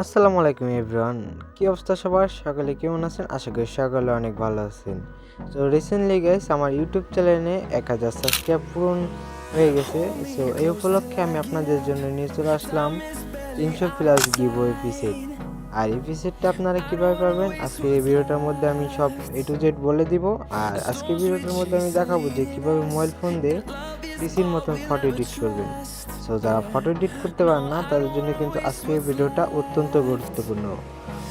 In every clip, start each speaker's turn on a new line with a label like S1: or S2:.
S1: আসসালামু আলাইকুম এভরিওয়ান, কি অবস্থা সবার? সকালে কেমন আছেন? আশা করি সকালে অনেক ভালো আছেন। তো রিসেন্টলি গাইস আমার ইউটিউব চ্যানেলে এক হাজার সাবস্ক্রাইব পূরণ হয়ে গেছে। সো এই উপলক্ষে আমি আপনাদের জন্য নিয়ে চলে আসলাম তিনশো প্লাস গিভ এপিসোড আর এপিসোডটা আপনারা কীভাবে পাবেন? আজকে এই ভিডিওটার মধ্যে আমি সব এ টু জেড বলে দিব। আর আজকে ভিডিওটার মধ্যে আমি দেখাবো যে কীভাবে মোবাইল ফোন দিয়ে পিসির মতন ফটো এডিট করবেন। সো যারা ফটো এডিট করতে পারেন না, তাদের জন্য কিন্তু আজকের ভিডিওটা অত্যন্ত গুরুত্বপূর্ণ।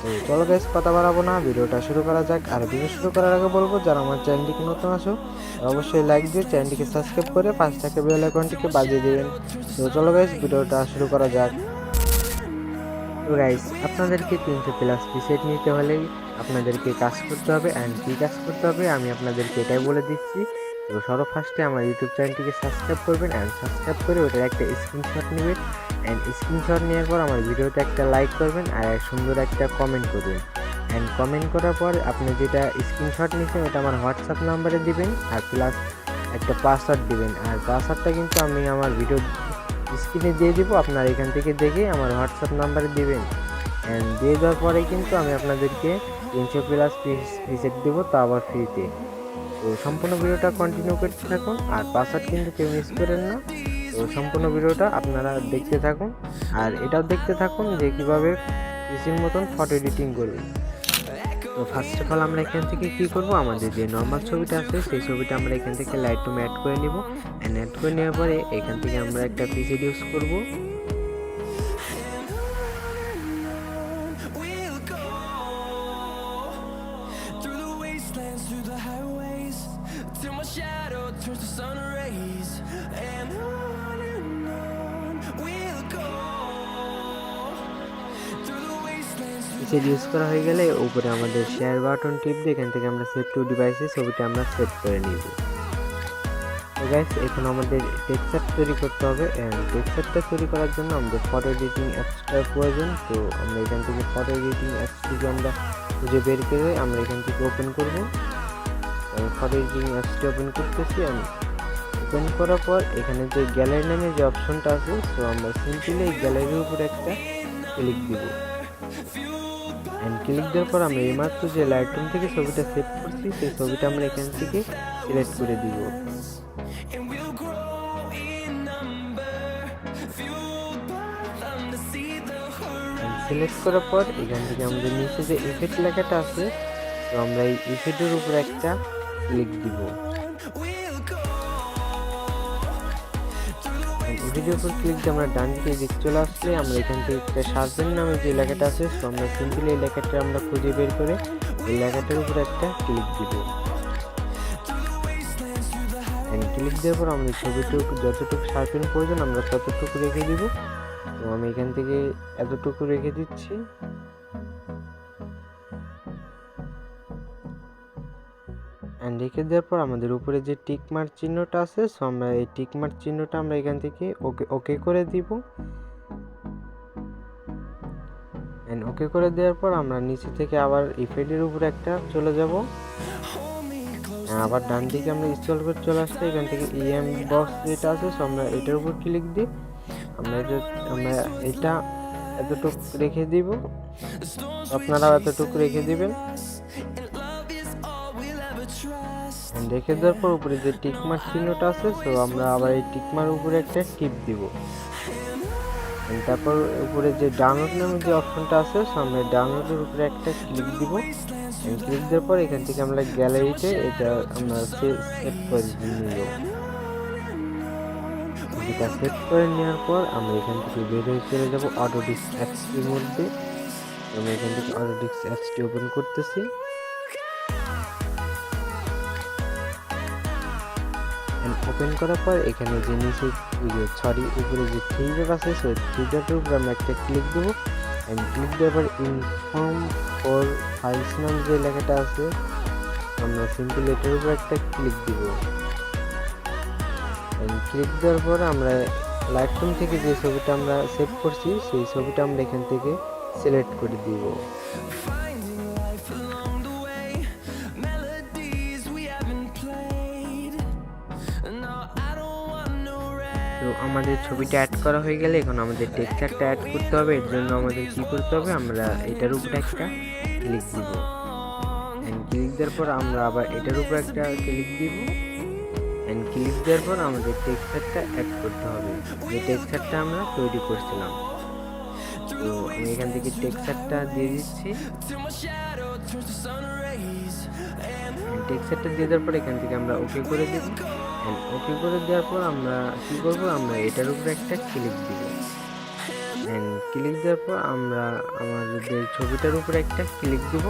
S1: তো চলো গাইস কথা বাড়াবো না। ভিডিওটা শুরু করা যাক। আর ভিডিও শুরু করার আগে বলব, যারা আমার চ্যানেলটিকে নতুন আসো অবশ্যই লাইক দিয়ে চ্যানেলটিকে সাবস্ক্রাইব করে পাঁচ টাকা বেল আইকনটিকে বাজিয়ে দেবেন। তো চলো গাইস ভিডিওটা শুরু করা যাক। তো গাইস আপনাদেরকে তিনশো প্লাস পিসেট নিতে হলেই আপনাদেরকে কাজ করতে হবে অ্যান্ড কী কাজ করতে হবে, আমি আপনাদেরকে এটাই বলে দিচ্ছি। তো সর্ব ফার্স্টে আমার ইউটিউব চ্যানেলটিকে সাবস্ক্রাইব করবেন অ্যান্ড সাবস্ক্রাইব করে ওটার একটা স্ক্রিনশট নেবেন অ্যান্ড স্ক্রিনশট নেওয়ার পর আমার ভিডিওতে একটা লাইক করবেন আর সুন্দর একটা কমেন্ট করবেন। অ্যান্ড কমেন্ট করার পর আপনি যেটা স্ক্রিনশট নিচ্ছেন ওটা আমার হোয়াটসঅ্যাপ নাম্বারে দিবেন আর প্লাস একটা পাসওয়ার্ড দিবেন। আর পাসওয়ার্ডটা কিন্তু আমি আমার ভিডিও স্ক্রিনে দিয়ে দিব, আপনার এখান থেকে দেখে আমার হোয়াটসঅ্যাপ নাম্বারে দিবেন। অ্যান্ড দিয়ে দেওয়ার পরে কিন্তু আমি আপনাদেরকে তিনশো প্লাস পিস রিসেট দেবো, তা আবার ফ্রিতে তো সম্পূর্ণ ভিডিওটা কন্টিনিউ করতে থাকুন, আর পাসওয়ার্ড কিন্তু কেউ মিস করেন না। তো সম্পূর্ণ ভিডিওটা আপনারা দেখতে থাকুন, আর এটাও দেখতে থাকুন যে কীভাবে পিসির মতন ফটো এডিটিং করবেন। তো ফার্স্ট অফ অল আমরা এখান থেকে কী করব? আমাদের যে নর্মাল ছবিটা আছে, সেই ছবিটা আমরা এখান থেকে লাইট রুমে অ্যাড করে নিব। অ্যান্ড অ্যাড করে নেওয়ার পরে এখান থেকে আমরা একটা পিসি ইউজ করব।
S2: Wastelands.
S1: ইউজ করা হয়ে গেলে উপরে আমাদের শেয়ার বাটন টিপ দিয়ে এখান থেকে আমরা সেভ টু ডিভাইসে ছবিটা আমরা সেভ করে নিব। তো গাইস এখন আমাদের টেক্সচার তৈরি করতে হবে অ্যান্ড টেক্সচারটা তৈরি করার জন্য আমাদের ফটো এডিটিং অ্যাপসটার প্রয়োজন। তো আমরা এখান থেকে ফটো এডিটিং অ্যাপসটিকে আমরা খুঁজে বের করে আমরা এখান থেকে ওপেন করব। ফটো এডিটিং অ্যাপসটি ওপেন করতেছি আমি ওপেন করার পর এখানে যে গ্যালারি নামে যে অপশনটা আছে, তো আমরা সিম্পলি এই গ্যালারির উপর একটা ক্লিক দিব। অ্যান্ড ক্লিক দেওয়ার পর আমরা এইমাত্র যে লাইটরুম থেকে ছবিটা সেভ করছি সেই ছবিটা আমরা এখান থেকে সিলেক্ট করে দিব. সিলেক্ট করার পর এখান থেকে আমাদের নিচে যে ইফেক্ট লেখাটা আছে তো আমরা এই ইফেক্টের উপর একটা ক্লিক দিব ইফেক্টের উপর ক্লিক দিয়ে আমরা ডান দিকে দিক চলে আসলে আমরা এখান থেকে একটা সার্জেন নামে যে এলাকাটা আছে, সো আমরা সিম্পলি এই লেখাটা আমরা খুঁজে বের করে এই এলাকাটার উপর একটা ক্লিক দিব। ক্লিক দেওয়ার পর আমাদের ছবিটুকু, যতটুকু শার্পেন প্রয়োজন, আমরা ততটুকু রেখে দিব। তো আমি এখান থেকে এতটুকু রেখে দিচ্ছি। অ্যান্ড রেখে দেওয়ার পর আমাদের উপরে যে টিক মার্ক চিহ্নটা আছে সো আমরা এই টিক মার্ক চিহ্নটা আমরা এখান থেকে ওকে ওকে করে দিব। অ্যান্ড ওকে করে দেওয়ার পর আমরা নিচে থেকে আবার ইফেক্টের উপরে একটা চলে যাব। আবার ডান দিকে আমরা ইনস্টল করে চলে আসলে এখান থেকে ইএম বক্স যেটা আছে সো আমরা এটার উপর ক্লিক দিই। আমরা আমরা এটা এতটুকু রেখে দিব। আপনারাও এতটুকু রেখে দিবেন। রেখে দেওয়ার পর উপরে যে টিকমার চিহ্নটা আছে সো আমরা আবার এই টিকমার উপরে একটা টিপ দিব। তারপর উপরে যে ডাউনলোড নামে যে অপশনটা আছে সো আমরা ডাউনলোডের উপরে একটা ক্লিক দিব। ক্লিক দেওয়ার পর এখান থেকে আমরা গ্যালারিতে এটা আমরা সেভ করে নিব। এটা সেভ করে নেওয়ার পর আমরা এখান থেকে বের হয়ে চলে যাব অটোডিক্স অ্যাপসটির মধ্যে। তো আমি এখান থেকে অটোডিক্স অ্যাপসটি ওপেন করতেছি। ওপেন করার পর এখানে যে নিচে সরি উপরে যে থ্রি ডট আছে, সেই থ্রি ডটের উপরে আমরা একটা ক্লিক দেবো। অ্যান্ড ক্লিক দেওয়ার পর ইনফর্ম ফর ফাইলস নাম যে লেখাটা আছে, আমরা সিম্পল এটার উপর একটা ক্লিক দিব। ক্লিক দেওয়ার পর আমরা লাইটরুম থেকে যে ছবিটা আমরা সেভ করছি, সেই ছবিটা আমরা এখান থেকে সিলেক্ট করে দিব। তো আমাদের ছবিটা অ্যাড করা হয়ে গেলে এখন আমাদের টেক্সচারটা অ্যাড করতে হবে। এর জন্য আমাদের কী করতে হবে? আমরা এটার উপরে একটা ক্লিক দিব। অ্যান্ড ক্লিক দেওয়ার পর আমরা আবার এটার উপর একটা ক্লিক দিব। অ্যান্ড ক্লিক দেওয়ার পর আমাদের টেক্সচারটা অ্যাড করতে হবে। যে টেক্সচারটা আমরা তৈরি করছিলাম। তো আমি এখান থেকে টেক্সচারটা দিয়ে দিচ্ছি। টেক্সচারটা দিয়ে দেওয়ার পর এখান থেকে আমরা ওকে করে দেব। ওকে করে দেওয়ার পর আমরা কি করব? আমরা এটার উপরে একটা ক্লিক দিব। ক্লিক দেওয়ার পর আমরা আমাদের ছবিটার উপরে একটা ক্লিক দিব।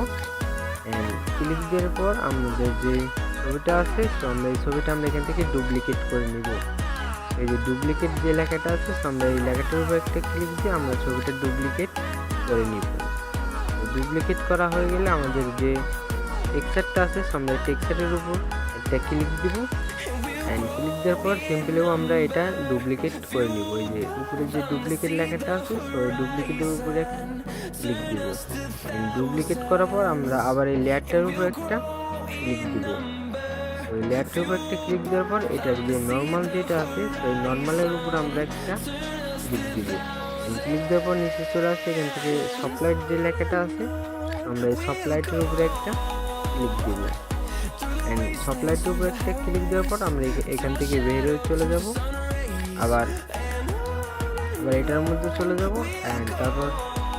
S1: অ্যান্ড ক্লিক দেওয়ার পর আমাদের যে ছবিটা আছে, তো আমরা এই ছবিটা আমরা এখান থেকে ডুপ্লিকেট করে নিব। এই যে ডুপ্লিকেট যে লেখাটা আছে আমরা এই লেখাটার উপর একটা ক্লিক দিয়ে আমরা ছবিটা ডুপ্লিকেট করে নিব। ডুপ্লিকেট করা হয়ে গেলে আমাদের যে টেক্সচারটা আছে, so আমরা টেক্সচারের উপর একটা ক্লিক দিব। অ্যান্ড ক্লিক দেওয়ার পর সিম্পলিও আমরা এটা ডুপ্লিকেট করে নিব। এই যে উপরে যে ডুপ্লিকেট লেখাটা আছে তো ওই ডুপ্লিকেটের উপরে একটা ক্লিক দিব। ডুপ্লিকেট করার পর আমরা আবার এই লেয়ারটার উপর একটা ক্লিক দিব। ওই লেয়ারটার উপর একটা ক্লিক দেওয়ার পর এটার যে নর্মাল যেটা আছে সেই নর্মালের উপর আমরা একটা ক্লিক দিব। ক্লিক দেওয়ার পর নিচে চলে আসছে এখান থেকে সপলাইট যে লেখাটা আছে, আমরা এই সপলাইটের উপরে একটা ক্লিক দিব। অ্যান্ড সপলাইটের উপরে একটা ক্লিক দেওয়ার পর আমরা এখান থেকে বের হয়ে চলে যাব। আবার আবার এটার মধ্যে চলে যাব। অ্যান্ড তারপর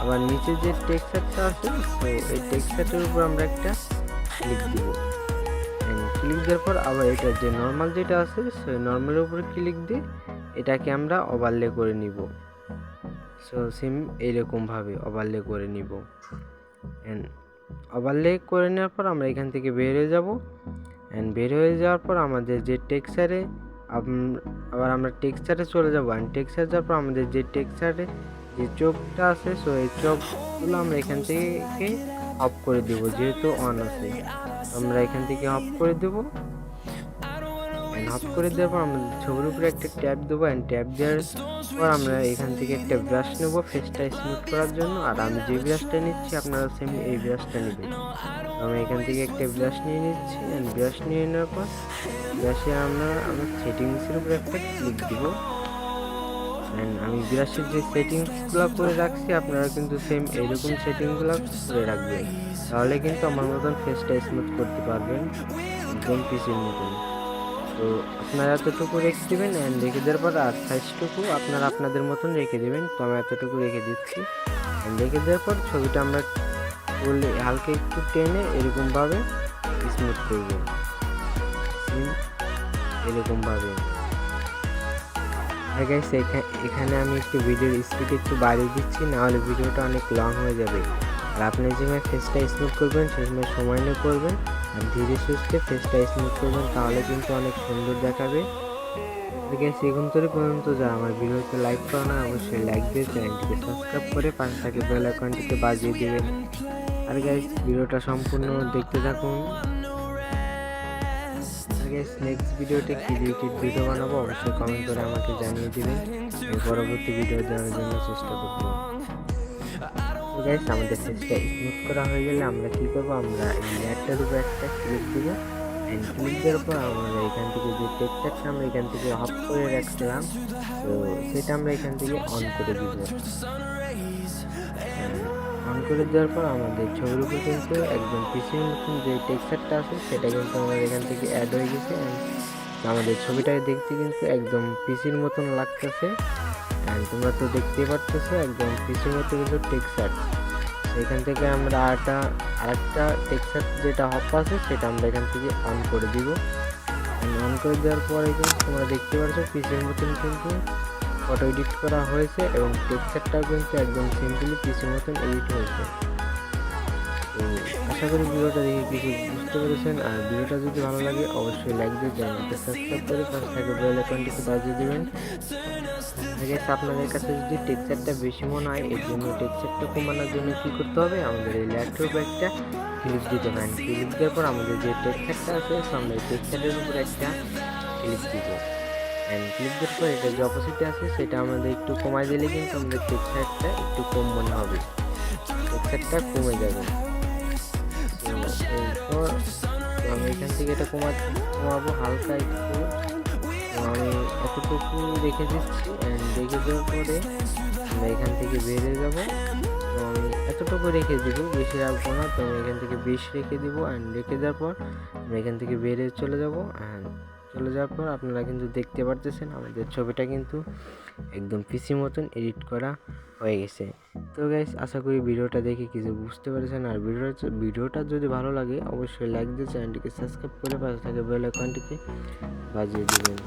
S1: আবার নিচে যে টেক্সচারটা আছে, তো এই টেক্সচারটার উপর আমরা একটা ক্লিক দিব। ক্লিক দেওয়ার পর আবার এটা যে নর্মাল যেটা আছে সেই নর্মালের উপরে ক্লিক দিয়ে এটাকে আমরা ওভারলে করে নিব। সো সিম এইরকমভাবে ওভারলে করে নিব। অ্যান্ড ওভারলে করে নেওয়ার পর আমরা এখান থেকে বের হয়ে যাব। অ্যান্ড বের হয়ে যাওয়ার পর আমাদের যে টেক্সচারে আবার আমরা টেক্সচারে চলে যাব। অ্যান্ড টেক্সচার যাওয়ার পর আমাদের যে টেক্সচারে যে চোখটা আছে সো এই চোখগুলো আমরা এখান থেকে অফ করে দেব, যেহেতু অন আছে। আমরা এখান থেকে অফ করে দেবো। অফ করে দেওয়ার পর আমাদের ছবির উপরে একটা ট্যাপ দেবো অ্যান্ড ট্যাপ দেওয়ার পর আমরা এখান থেকে একটা ব্রাশ নেব ফেসটা স্মুথ করার জন্য। আর আমি যে ব্রাশটা নিচ্ছি, আপনারা সেম এই ব্রাশটা নেবেন। আমি এখান থেকে একটা ব্রাশ নিয়ে নিচ্ছি অ্যান্ড ব্রাশ নিয়ে নেওয়ার পর ব্রাশে আমরা, আমার সেটিংসের উপরে একটা ক্লিক দিব। অ্যান্ড আমি ব্রাশের যে সেটিংসগুলো করে রাখছি, আপনারা কিন্তু সেম এইরকম সেটিংগুলো করে রাখবেন। তাহলে কিন্তু আমার মতন ফেসটা স্মুথ করতে পারবেন, একদম পিসির মতন। তো আপনারা এতটুকু রেখে দেবেন অ্যান্ড রেখে দেওয়ার পর আর সাইজটুকু আপনারা আপনাদের মতন রেখে দেবেন। তো আমি এতটুকু রেখে দিচ্ছি। অ্যান্ড রেখে দেওয়ার পর ছবিটা আমরা করলে হালকা একটু টেনে এরকমভাবে স্মুথ করবেন এরকমভাবে। আর গাইস এখানে আমি একটু ভিডিওর স্পিড একটু বাড়িয়ে দিচ্ছি, নাহলে ভিডিওটা অনেক লং হয়ে যাবে। আর আপনি যে সময় ফেসটা স্মুথ করবেন সেই সময় সময় নিয়ে করবেন, আর ধীরে সুস্থে ফেসটা স্মুথ করবেন, তাহলে কিন্তু অনেক সুন্দর দেখাবে। গাইস এখন তোর পর্যন্ত যারা আমার ভিডিওতে লাইক করো না, অবশ্যই লাইক দিয়ে চ্যানেলটিকে সাবস্ক্রাইব করে পাশে থাকে বেল আইকনটিকে বাজিয়ে দিবেন আর গাইস ভিডিওটা সম্পূর্ণ দেখতে থাকুন। গাইস নেক্সট ভিডিওতে কি রিলেটেড ভিডিও বানাবো অবশ্যই কমেন্ট করে আমাকে জানিয়ে দিবেন। পরবর্তী ভিডিও দেওয়ার জন্য চেষ্টা করব। গাইস আমাদের ফেসটা স্মুথ করা হয়ে গেলে আমরা কি করব? আমরা এই লেয়ারটার উপর একটা ক্লিক দিব। অ্যান্ড ক্লিক দেওয়ার পর আমরা এখান থেকে যে টেক্সচারটা আমরা এখান থেকে অফ করে রাখছিলাম তো সেটা আমরা এখান থেকে অন করে দিব। করে দেওয়ার পর আমাদের ছবির উপর কিন্তু একদম পিসির মতন যে টেক্সচারটা আছে, সেটা কিন্তু আমাদের এখান থেকে অ্যাড হয়ে গেছে। আমাদের ছবিটা দেখতে কিন্তু একদম পিসির মতন লাগতেছে। অ্যান্ড তোমরা তো দেখতেই পারতেছো একদম পিসির মতো কিন্তু টেক্সচার এখান থেকে আমরা আরেকটা আরেকটা টেক্সচার যেটা হপ আছে, সেটা আমরা এখান থেকে অন করে দিব। অন করে দেওয়ার পরে কিন্তু তোমরা দেখতে পাচ্ছ পিসির মতন কিন্তু ফটো এডিট করা হয়েছে এবং টেক্সচারটাও কিন্তু একদম সিম্পলি পিসির মতন এডিট হয়েছে। তো আশা করি ভিডিওটা দেখে কিছু বুঝতে পেরেছেন। আর ভিডিওটা যদি ভালো লাগে, অবশ্যই লাইক দিয়ে চ্যানেলটা সাবস্ক্রাইব করে পাশে থাকে বেল আইকনটিকে বাজিয়ে দেবেন। আগে আপনাদের কাছে যদি টেক্সচারটা বেশি মনে হয়, এর জন্য টেক্সচারটা কমানোর জন্য কী করতে হবে? আমাদের এই ল্যাপটপ একটা ক্লিক দিতে হবে ক্লিক দেওয়ার পর আমাদের যে টেক্সচারটা আছে আমরা এই টেক্সচারের উপর একটা ক্লিক দিব। অ্যান্ড ক্লিক দেওয়ার পর এটা যে অপোজিটে আছে, সেটা আমাদের একটু কমাই দিলে কিন্তু আমাদের টেক্সচারটা একটু কম মনে হবে। টেক্সচারটা কমে যাবে। এরপর আমি এখান থেকে এটা কমা, কমাবো হালকা একটু। আমি এতটুকু রেখে দিচ্ছি। অ্যান্ড রেখে দেওয়ার পরে আমরা এখান থেকে বেরিয়ে যাব। আমি এতটুকু রেখে দিব, বেশি রাখব না। তো আমি এখান থেকে বিশ রেখে দিব। অ্যান্ড রেখে দেওয়ার পর আমরা এখান থেকে বেরিয়ে চলে যাব। অ্যান্ড চলে যাওয়ার পর আপনারা কিন্তু দেখতে পারতেছেন আমাদের ছবিটা কিন্তু একদম পিসি মতন এডিট করা হয়ে গেছে। তো গাইস আশা করি ভিডিওটা দেখে কিছু বুঝতে পেরেছেন। আর ভিডিওটা ভিডিওটা যদি ভালো লাগে, অবশ্যই লাইক দিয়ে চ্যানেলটিকে সাবস্ক্রাইব করে পাশে থাকে বেল আইকনটিকে বাজিয়ে দিবেন।